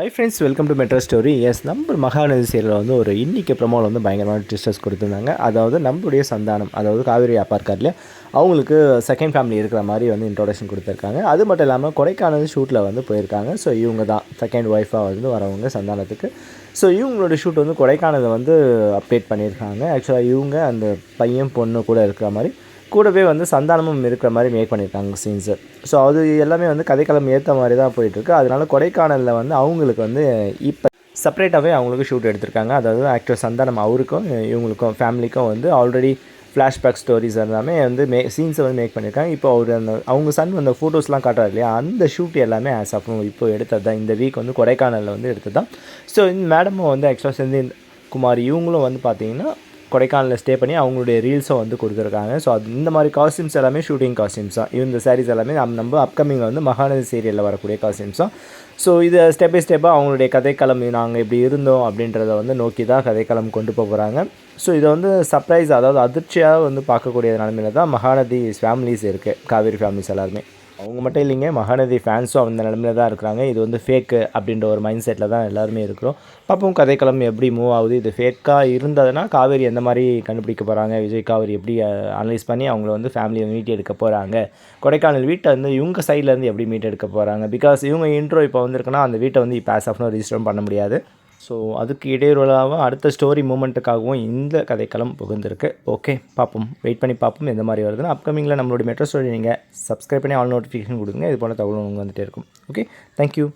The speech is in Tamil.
Hi friends welcome to metro stories நம்ம மகாநதி சேரில் வந்து ஒரு இன்னைக்கு ப்ரமோவில் வந்து பயங்கரமான டிஸ்டர்ஸ் கொடுத்துருந்தாங்க. அதாவது நம்மளுடைய சந்தானம் அதாவது காவேரி அப்பார்க்கார்ட்லேயே அவங்களுக்கு செகண்ட் ஃபேமிலி இருக்கிற மாதிரி வந்து இன்ட்ரோடக்ஷன் கொடுத்துருக்காங்க. அது மட்டும் இல்லாமல் கொடைக்கானல் ஷூட்டில் வந்து போயிருக்காங்க. ஸோ இவங்க தான் செகண்ட் ஒய்ஃபாக வந்து வரவங்க சந்தானத்துக்கு. ஸோ இவங்களோட ஷூட் வந்து கொடைக்கானலை வந்து அப்டேட் பண்ணியிருக்காங்க. ஆக்சுவலாக இவங்க அந்த பையன் பொண்ணு கூட இருக்கிற மாதிரி கூடவே வந்து சந்தானமும் இருக்கிற மாதிரி மேக் பண்ணியிருக்காங்க சீன்ஸு ஸோ அது எல்லாமே வந்து கதைக்களம் ஏற்ற மாதிரி தான் போயிட்டுருக்கு. அதனால கொடைக்கானலில் வந்து அவங்களுக்கு வந்து இப்போ செப்பரேட்டாகவே அவங்களுக்கு ஷூட் எடுத்திருக்காங்க. அதாவது ஆக்டர் சந்தானம் அவருக்கும் இவங்களுக்கும் ஃபேமிலிக்கும் வந்து ஆல்ரெடி ஃப்ளாஷ்பேக் ஸ்டோரிஸ் எல்லாமே வந்து மே சீன்ஸை வந்து மேக் பண்ணியிருக்காங்க. இப்போ அவர் அந்த அவங்க சன் அந்த ஃபோட்டோஸ்லாம் காட்டுறாரு இல்லையா? அந்த ஷூட் எல்லாமே ஆஸ் ஆஃப் இப்போ எடுத்தது தான். இந்த வீக் வந்து கொடைக்கானலில் வந்து எடுத்தது தான். ஸோ இந்த மேடமும் வந்து ஆக்சுவலாக செந்தில் குமார் இவங்களும் வந்து பார்த்தீங்கன்னா கொடைக்கானலில் ஸ்டே பண்ணி அவங்களுடைய ரீல்ஸும் வந்து கொடுத்துருக்காங்க ஸோ அது இந்த மாதிரி காஸ்டியூம்ஸ் எல்லாமே ஷூட்டிங் காஸ்டியூம்ஸ் தான். இந்த சாரீஸ் எல்லாமே நம்ம நம்ம அப்கமிங்கில் வந்து மகாநதி சீரியலில் வரக்கூடிய காஸ்டியூம்ஸ் தான். ஸோ இதை ஸ்டெப் பை ஸ்டெப்பாக அவங்களுடைய கதைக்களம் நாங்கள் இப்படி இருந்தோம் அப்படின்றத வந்து நோக்கி தான் கதைக்களம் கொண்டு போக போகிறாங்க ஸோ இதை வந்து சர்ப்ரைஸ் அதாவது அதிர்ச்சியாக வந்து பார்க்கக்கூடிய நிலமையில தான் மகாநதி ஃபேமிலிஸ் இருக்குது காவேரி ஃபேமிலிஸ் எல்லாருமே. அவங்க மட்டும் இல்லைங்க மகாநதி ஃபேன்ஸும் அந்த நிலமையில தான் இருக்கிறாங்க. இது வந்து ஃபேக்கு அப்படின்ற ஒரு மைண்ட் செட்டில் தான் எல்லாருமே இருக்கிறோம். பார்ப்போம் கதைக்களம் எப்படி மூவ் ஆகுது. இது ஃபேக்காக இருந்ததுன்னா காவேரி எந்த மாதிரி கண்டுபிடிக்க போகிறாங்க விஜய் காவேரி எப்படி அனலைஸ் பண்ணி அவங்கள வந்து ஃபேமிலியை மீட் எடுக்க போகிறாங்க கொடைக்கானல் வீட்டை வந்து இவங்க சைட்லேருந்து எப்படி மீட் எடுக்க போகிறாங்க பிகாஸ் இவங்க இன்ட்ரோ இப்போ வந்திருக்குன்னா அந்த வீட்டை வந்து இப்போ ஆஸ் ஆஃப்னோ ரிஜிஸ்டரும் பண்ண முடியாது. ஸோ அதுக்கு இடையூறாகவும் அடுத்த ஸ்டோரி மூமெண்ட்டுக்காகவும் இந்த கதைக்களம் புகுந்திருக்கு. ஓகே பார்ப்போம் வெயிட் பண்ணி பார்ப்போம் எந்த மாதிரி வருதுன்னு. அப்கமிங்கில் நம்மளுடைய மெட்ரோ ஸ்டோரி நீங்கள் சப்ஸ்கிரைப் பண்ணி ஆல் நோட்டிஃபிகேஷன் கொடுங்க. இது போல் தகவல் உங்களுக்கு வந்துட்டே இருக்கும். Okay thank you